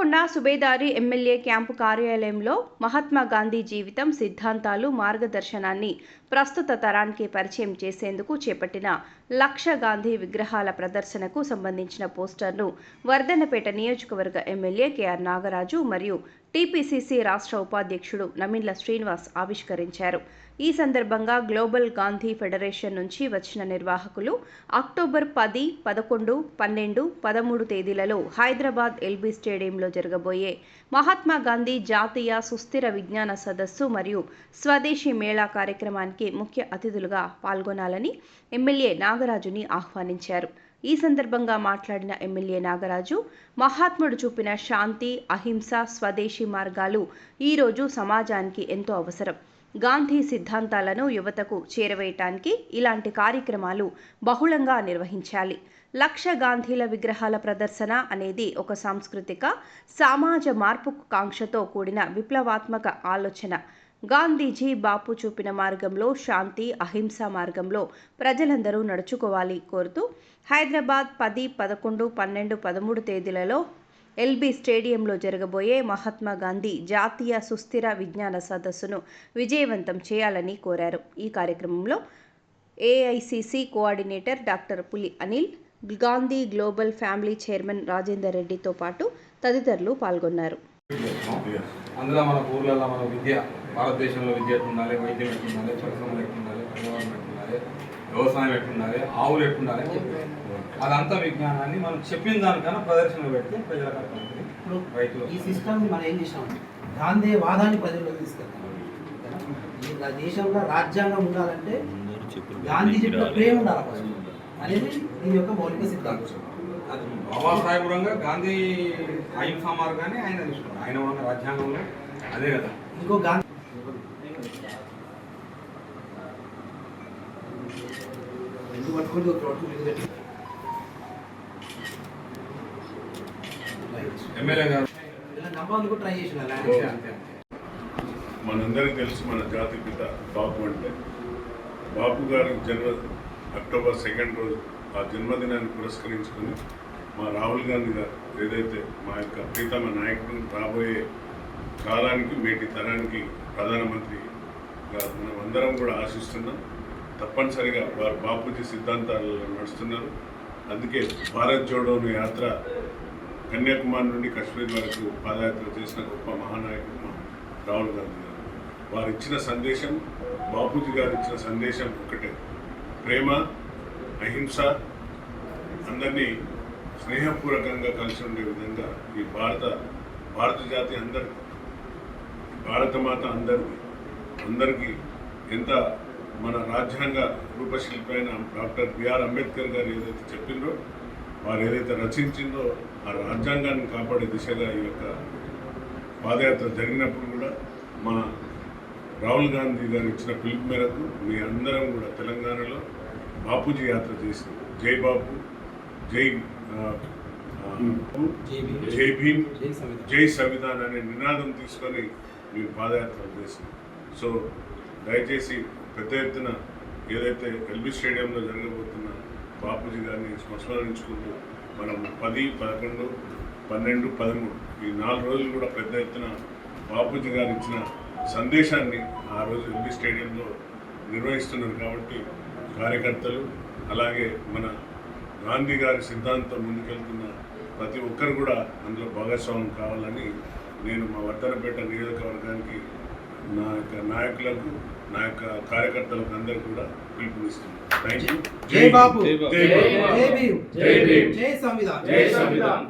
Hanamkonda Subedari MLA camp కార్యాలయంలో మహాత్మా గాంధీ జీవితం సిద్ధాంతాలు మార్గదర్శనాన్ని ప్రస్తుత తరానికి పరిచయం చేసేందుకు చేపట్టిన లక్ష గాంధీ విగ్రహాల ప్రదర్శనకు సంబంధించిన పోస్టర్ను వర్ధన్నపేట నియోజకవర్గ ఎమ్మెల్యే కెఆర్ నాగరాజు మరియు టీపీసీసీ రాష్ట్ర ఉపాధ్యక్షుడు నమిన్ల శ్రీనివాస్ ఆవిష్కరించారు. ఈ సందర్భంగా గ్లోబల్ గాంధీ ఫెడరేషన్ నుంచి వచ్చిన నిర్వాహకులు అక్టోబర్ పది పదకొండు పన్నెండు పదమూడు తేదీలలో హైదరాబాద్ ఎల్బీ స్టేడియంలో జరగబోయే మహాత్మా గాంధీ జాతీయ సుస్థిర విజ్ఞాన సదస్సు మరియు స్వదేశీ మేళా కార్యక్రమానికి ముఖ్య అతిథులుగా పాల్గొనాలని ఎమ్మెల్యే నాగరాజుని ఆహ్వానించారు. ఈ సందర్భంగా మాట్లాడిన ఎమ్మెల్యే నాగరాజు మహాత్ముడు చూపిన శాంతి అహింస స్వదేశీ మార్గాలు ఈరోజు సమాజానికి ఎంతో అవసరం. గాంధీ సిద్ధాంతాలను యువతకు చేరవేయటానికి ఇలాంటి కార్యక్రమాలు బహుళంగా నిర్వహించాలి. లక్ష గాంధీల విగ్రహాల ప్రదర్శన అనేది ఒక సాంస్కృతిక సమాజ మార్పు కాంక్షతో కూడిన విప్లవాత్మక ఆలోచన. గాంధీజీ బాపు చూపిన మార్గంలో శాంతి అహింస మార్గంలో ప్రజలందరూ నడుచుకోవాలి కోరుతూ హైదరాబాద్ పది పదకొండు పన్నెండు పదమూడు తేదీలలో ఎల్బీ స్టేడియంలో జరగబోయే మహాత్మా గాంధీ జాతీయ సుస్థిర విజ్ఞాన సదస్సును విజయవంతం చేయాలని కోరారు. ఈ కార్యక్రమంలో AICC coordinator doctor Puli Anil Gandhi global family chairman Rajender రెడ్డితో పాటు తదితరులు పాల్గొన్నారు. అందులో మన ఊర్లలో మన విద్య భారతదేశంలో విద్య ఎట్లుండాలి వైద్యం ఎట్లుండాలి పరిశ్రమలు ఎట్లుండాలి వ్యవసాయం ఎట్లుండాలి ఆవులు ఎట్లుండాలి. అదంతా విజ్ఞానాన్ని మనం చెప్పిన దానికన్నా ప్రదర్శన పెడితే ప్రజలకు అర్థమవుతుంది రైతులు. ఈ సిస్టమ్ మనం ఏం చేసాం గాంధీ వాదాన్ని ప్రజల్లోకి తీసుకెళ్తాం. దేశంలో రాజ్యాంగం ఉండాలంటే గాంధీ చెప్పిన ప్రేమ ఉండాలి ఫస్ట్. అనేది దీని యొక్క మౌలిక సిద్ధాంతం. అది బాబాసాహెబురంగా గాంధీ అహింసా మార్గాన్ని ఆయన తీసుకున్నారు. ఆయన ఉన్న రాజ్యాంగంలో అదే కదా. ఇంకో గాంధీ అంతే. మనందరికీ తెలుసు మన జాతి పిత బాపు అంటే. బాపు గారి జన్మ అక్టోబర్ సెకండ్ రోజు ఆ జన్మదినాన్ని పురస్కరించుకొని మా రాహుల్ గాంధీ గారు ఏదైతే మా యొక్క ప్రీతమ నాయకుడు రాబోయే కాలానికి మేటి తరానికి ప్రధానమంత్రిగా మనం అందరం కూడా ఆశిస్తున్నాం. తప్పనిసరిగా వారు బాపూజీ సిద్ధాంతాలలో నడుస్తున్నారు. అందుకే భారత్ జోడోను యాత్ర కన్యాకుమారి నుండి కాశ్మీర్ వరకు పాదయాత్ర చేసిన గొప్ప మహానాయకుడు మా రాహుల్ గాంధీ గారు. వారు ఇచ్చిన సందేశం బాపూజీ గారు ఇచ్చిన సందేశం ఒకటే ప్రేమ అహింస అందరినీ స్నేహపూర్వకంగా కలిసి ఉండే విధంగా ఈ భారత భారత జాతి అందరి భారత మాత అందరిది అందరికీ ఎంత మన రాజ్యాంగ రూపశిల్పి అయిన డాక్టర్ బిఆర్ అంబేద్కర్ గారు ఏదైతే చెప్పిండ్రో వారు ఏదైతే రచించిందో ఆ రాజ్యాంగాన్ని కాపాడే దిశగా ఈ యొక్క పాదయాత్ర జరిగినప్పుడు కూడా మా రాహుల్ గాంధీ గారు ఇచ్చిన పిలుపు మేరకు మీ అందరం కూడా తెలంగాణలో బాపూజీ యాత్ర చేసి జై బాపు జై జై భీమ్. జై సంవిధానం. అనే నినాదం తీసుకొని మీరు పాదయాత్ర చేసింది సో దయచేసి పెద్ద ఎత్తున ఏదైతే ఎల్బీ స్టేడియంలో జరగబోతున్న బాపూజీ గారిని స్మరించుకుంటూ మనం పది పదకొండు పన్నెండు పదమూడు ఈ నాలుగు రోజులు కూడా పెద్ద ఎత్తున బాపూజీ గారు ఇచ్చిన సందేశాన్ని ఆ రోజు ఎల్బీ స్టేడియంలో నిర్వహిస్తున్నారు కాబట్టి కార్యకర్తలు అలాగే మన గాంధీ గారి సిద్ధాంతం ముందుకెళ్తున్న ప్రతి ఒక్కరు కూడా అందులో భాగస్వామ్యం కావాలని నేను మా వర్ధనపేట నియోజకవర్గానికి నా యొక్క నాయకులకు నా యొక్క కార్యకర్తలకు అందరికీ కూడా పిలుపునిస్తున్నాను. థ్యాంక్ యూ జై బాపు జై బాపు జై భీమ్. జై భీమ్. జై సంవిధాన్. జై సంవిధాన్.